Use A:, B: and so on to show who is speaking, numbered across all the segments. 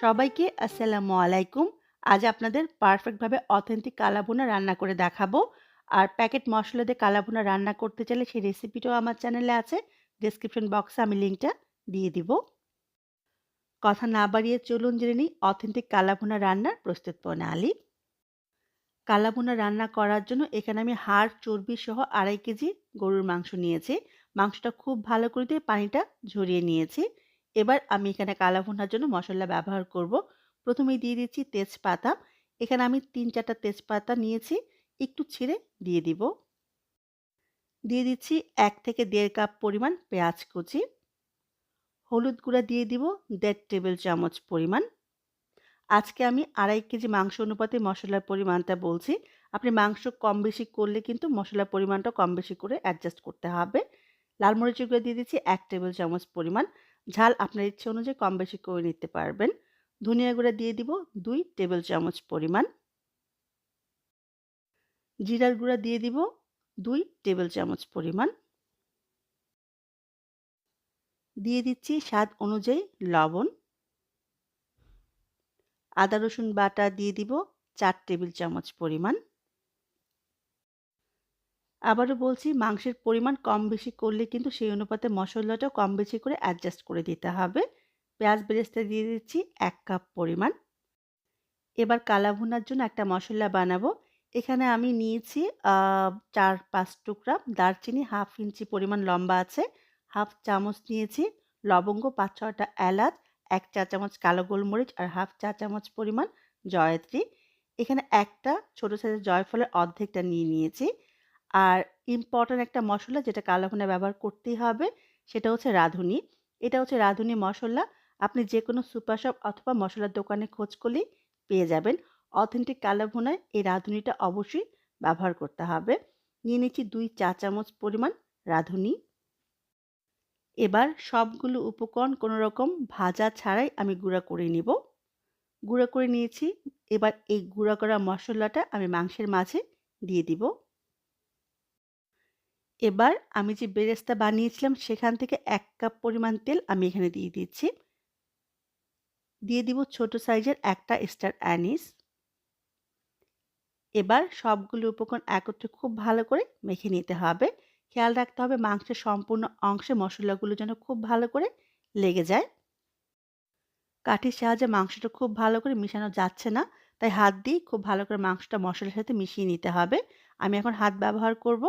A: সবাইকে আসসালামু আলাইকুম। আজ আপনাদের পারফেক্টভাবে অথেন্টিক কালাভুনা রান্না করে দেখাবো। আর প্যাকেট মশলা দিয়ে কালাভুনা রান্না করতে চাইলে সেই রেসিপিটাও আমার চ্যানেলে আছে। ডেসক্রিপশন বক্সে আমি লিঙ্কটা দিয়ে দিব। কথা না বাড়িয়ে চলুন জেনে নিই অথেন্টিক কালাভুনা রান্নার প্রস্তুত প্রণালী। কালাভুনা রান্না করার জন্য এখানে আমি হাড়, চর্বি সহ আড়াই কেজি গরুর মাংস নিয়েছি। মাংসটা খুব ভালো করে দিয়ে পানিটা ঝরিয়ে নিয়েছি। এবার আমি এখানে কালা ভুনার জন্য মশলা ব্যবহার করব। প্রথমেই দিয়ে দিচ্ছি তেজপাতা। এখানে আমি ৩-৪টা তেজপাতা নিয়েছি। একটু ছিঁড়ে দিয়ে দিব। দিয়ে দিচ্ছি এক থেকে দেড় কাপ পরিমাণ পেঁয়াজ কুচি। হলুদ গুঁড়া দিয়ে দিব দেড় টেবিল চামচ পরিমাণ। আজকে আমি আড়াই কেজি মাংস অনুপাতে মশলার পরিমাণটা বলছি। আপনি মাংস কম বেশি করলে কিন্তু মশলার পরিমাণটা কম বেশি করে অ্যাডজাস্ট করতে হবে। লাল মরিচের গুঁড়া দিয়ে দিচ্ছি এক টেবিল চামচ পরিমাণ। ঝাল আপনার ইচ্ছে অনুযায়ী কম বেশি করে নিতে পারবেন। ধনিয়া গুঁড়া দিয়ে দিব দুই টেবিল চামচ পরিমাণ। জিরার গুঁড়া দিয়ে দিব দুই টেবিল চামচ পরিমাণ। দিয়ে দিচ্ছি স্বাদ অনুযায়ী লবণ। আদা রসুন বাটা দিয়ে দিব চার টেবিল চামচ পরিমাণ। আবারও বলছি, মাংসের পরিমাণ কম বেশি করলে কিন্তু সেই অনুপাতে মশলাটাও কম বেশি করে অ্যাডজাস্ট করে দিতে হবে। পেঁয়াজ বেরেস্তা দিয়ে দিচ্ছি এক কাপ পরিমাণ। এবার কালা ভুনার জন্য একটা মশলা বানাবো। এখানে আমি নিয়েছি চার পাঁচ টুকরা দারচিনি, হাফ ইঞ্চি পরিমাণ লম্বা আছে, হাফ চামচ নিয়েছি লবঙ্গ, পাঁচ ছটা এলাচ, এক চা চামচ কালো গোলমরিচ আর হাফ চা চামচ পরিমাণ জয়ত্রী। এখানে একটা ছোটো সাইজের জয়ফলের অর্ধেকটা নিয়ে নিয়েছি। আর ইম্পর্ট্যান্ট একটা মশলা যেটা কালাভুনা ব্যবহার করতেই হবে, সেটা হচ্ছে রাঁধুনি। এটা হচ্ছে রাঁধুনি মশলা। আপনি যে কোনো সুপার শপ অথবা মশলার দোকানে খোঁজ করলেই পেয়ে যাবেন। অথেন্টিক কালাভুনায় এই রাঁধুনিটা অবশ্যই ব্যবহার করতে হবে। নিয়ে নিচ্ছি দুই চা চামচ পরিমাণ রাঁধুনি। এবার সবগুলো উপকরণ কোনো রকম ভাজা ছাড়াই আমি গুঁড়া করে নিব। গুঁড়া করে নিয়েছি। এবার এই গুঁড়া করা মশলাটা আমি মাংসের মাঝে দিয়ে দিব। এবার আমি যে বেরেস্তা বানিয়েছিলাম, সেখান থেকে এক কাপ পরিমাণ তেল আমি এখানে দিয়ে দিচ্ছি দিয়ে দিব ছোট সাইজের একটা স্টার অ্যানিস। এবার সবগুলো উপকরণ একত্রে খুব ভালো করে মেখে নিতে হবে। খেয়াল রাখতে হবে মাংসের সম্পূর্ণ অংশে মশলাগুলো যেন খুব ভালো করে লেগে যায়। কাঠির সাহায্যে মাংসটা খুব ভালো করে মিশানো যাচ্ছে না, তাই হাত দিয়ে খুব ভালো করে মাংসটা মশলার সাথে মিশিয়ে নিতে হবে। আমি এখন হাত ব্যবহার করব।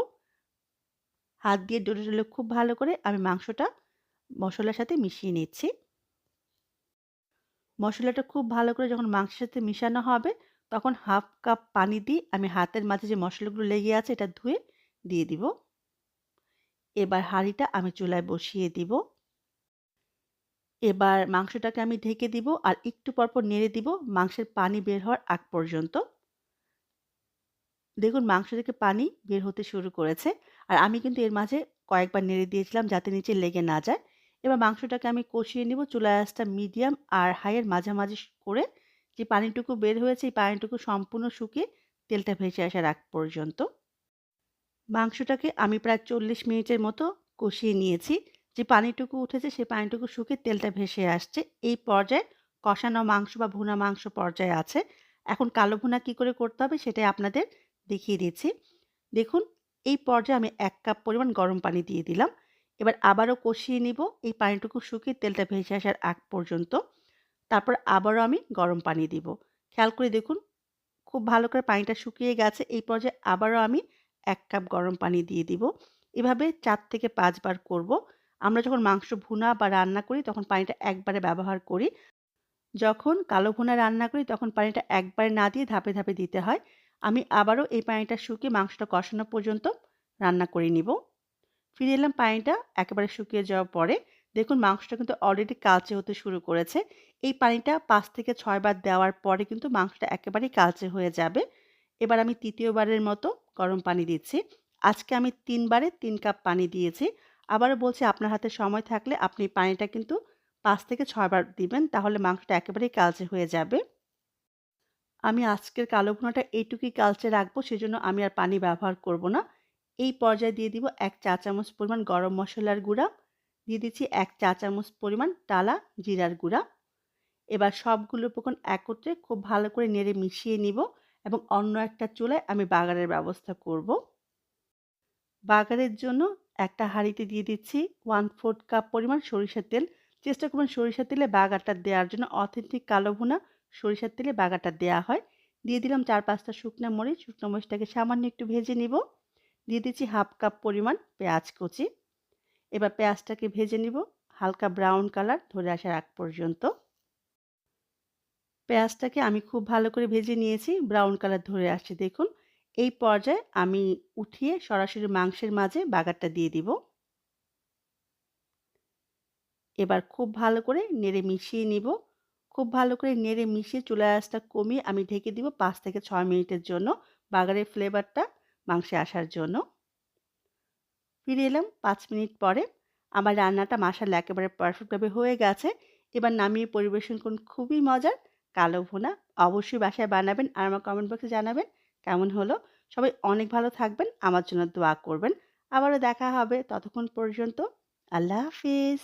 A: হাত দিয়ে ডলে ডলে খুব ভালো করে আমি মাংসটা মশলার সাথে মিশিয়ে নিচ্ছি। মশলাটা খুব ভালো করে যখন মাংসের সাথে মিশানো হবে, তখন হাফ কাপ পানি দিয়ে আমি হাতের মাঝে যে মশলাগুলো লেগে আছে এটা ধুয়ে দিয়ে দিব। এবার হাঁড়িটা আমি চুলায় বসিয়ে দিব। এবার মাংসটাকে আমি ঢেকে দিব আর একটু পরপর নেড়ে দিব মাংসের পানি বের হওয়ার আগ পর্যন্ত। দেখুন মাংস থেকে পানি বের হতে শুরু করেছে। আর আমি কিন্তু এর মাঝে কয়েকবার নেড়ে দিয়েছিলাম যাতে নিচে লেগে না যায়। এবার মাংসটাকে আমি কষিয়ে নিব চুলা আঁচটা মিডিয়াম আর হাইয়ের মাঝামাঝি করে যে পানিটুকু বের হয়েছে এই পানিটুকু সম্পূর্ণ শুকিয়ে তেলটা ভেসে আসার আগ পর্যন্ত। মাংসটাকে আমি প্রায় চল্লিশ মিনিটের মতো কষিয়ে নিয়েছি। যে পানিটুকু উঠেছে সেই পানিটুকু শুকিয়ে তেলটা ভেসে আসছে। এই পর্যায়ে কষানো মাংস বা ভুনা মাংস পর্যায়ে আছে। এখন কালো ভুনা কী করে করতে হবে সেটাই আপনাদের দেখিয়ে দিচ্ছি। দেখুন এই পর্যায়ে আমি এক কাপ পরিমাণ গরম পানি দিয়ে দিলাম। এবার আবারও কষিয়ে নিব। এই পানিটুকু শুকিয়ে তেলটা ভেসে আসার আগ পর্যন্ত। তারপর আবারও আমি গরম পানি দিব। খেয়াল করে দেখুন, খুব ভালো করে পানিটা শুকিয়ে গেছে। এই পর্যায়ে আবারও আমি এক কাপ গরম পানি দিয়ে দিব। এভাবে চার থেকে পাঁচবার করব। আমরা যখন মাংস ভুনা বা রান্না করি, তখন পানিটা একবারে ব্যবহার করি। যখন কালো ভুনা রান্না করি, তখন পানিটা একবারে না দিয়ে ধাপে ধাপে দিতে হয়। আমি আবারও এই পানিটা শুকিয়ে মাংসটা কষানো পর্যন্ত রান্না করে নিব। ফিরে এলাম পানিটা একেবারে শুকিয়ে যাওয়ার পরে, দেখুন মাংসটা কিন্তু অলরেডি কালচে হতে শুরু করেছে। এই পানিটা পাঁচ থেকে ছয়বার দেওয়ার পরে কিন্তু মাংসটা একেবারেই কালচে হয়ে যাবে। এবার আমি তৃতীয়বারের মতো গরম পানি দিচ্ছি। আজকে আমি তিনবারে তিন কাপ পানি দিয়েছি। আবারও বলছি, আপনার হাতে সময় থাকলে আপনি পানিটা কিন্তু পাঁচ থেকে ছয়বার দিবেন, তাহলে মাংসটা একেবারেই কালচে হয়ে যাবে। আমি আজকের কালো ভুনাটা এইটুকুই কালচে রাখব, সেজন্য আমি আর পানি ব্যবহার করব না এই পর্যায়ে দিয়ে দিব এক চা চামচ পরিমাণ গরম মশলার গুঁড়া, দিয়ে দিচ্ছি এক চা চামচ পরিমাণ টালা জিরার গুঁড়া এবার সবগুলো উপকরণ একত্রে খুব ভালো করে নেড়ে মিশিয়ে নিব এবং অন্য একটা চুলায় আমি বাগারের ব্যবস্থা করব। বাগারের জন্য একটা হাঁড়িতে দিয়ে দিচ্ছি 1/4 কাপ পরিমাণ সরিষার তেল। চেষ্টা করবেন সরিষার তেলে বাগারটা দেওয়ার জন্য অথেন্টিক কালো ভুনা সরিষার তেলে বাগারটা দেয়া হয়। দিয়ে দিলাম ৪-৫ টা শুকনা মরিচ। শুকনো মরিচটাকে সামান্য একটু ভেজে নিব। দিয়ে দিচ্ছি হাফ কাপ পরিমাণ পেঁয়াজ কুচি। এবার পেঁয়াজটাকে ভেজে নিব হালকা ব্রাউন কালার ধরে আসার আগ পর্যন্ত। পেঁয়াজটাকে আমি খুব ভালো করে ভেজে নিয়েছি। ব্রাউন কালার ধরে আসছে, দেখুন। এই পর্যায়ে আমি উঠিয়ে সরাসরি মাংসের মাঝে বাগারটা দিয়ে দিব। এবার খুব ভালো করে নেড়ে মিশিয়ে নিব। খুব ভালো করে নেড়ে মিশিয়ে চুলার আঁচটা কমিয়ে আমি ঢেকে দিব পাঁচ থেকে ছয় মিনিটের জন্য বাগারের ফ্লেভারটা মাংসে আসার জন্য। ফিরে এলাম পাঁচ মিনিট পরে। আমার রান্নাটা মাশাআল্লাহ একেবারে পারফেক্টভাবে হয়ে গেছে। এবার নামিয়ে পরিবেশন করুন, খুবই মজার কালো ভুনা। অবশ্যই বাসায় বানাবেন আর আমার কমেন্ট বক্সে জানাবেন কেমন হলো। সবাই অনেক ভালো থাকবেন। আমার জন্য দোয়া করবেন। আবারও দেখা হবে ততক্ষণ পর্যন্ত আল্লাহ হাফিজ।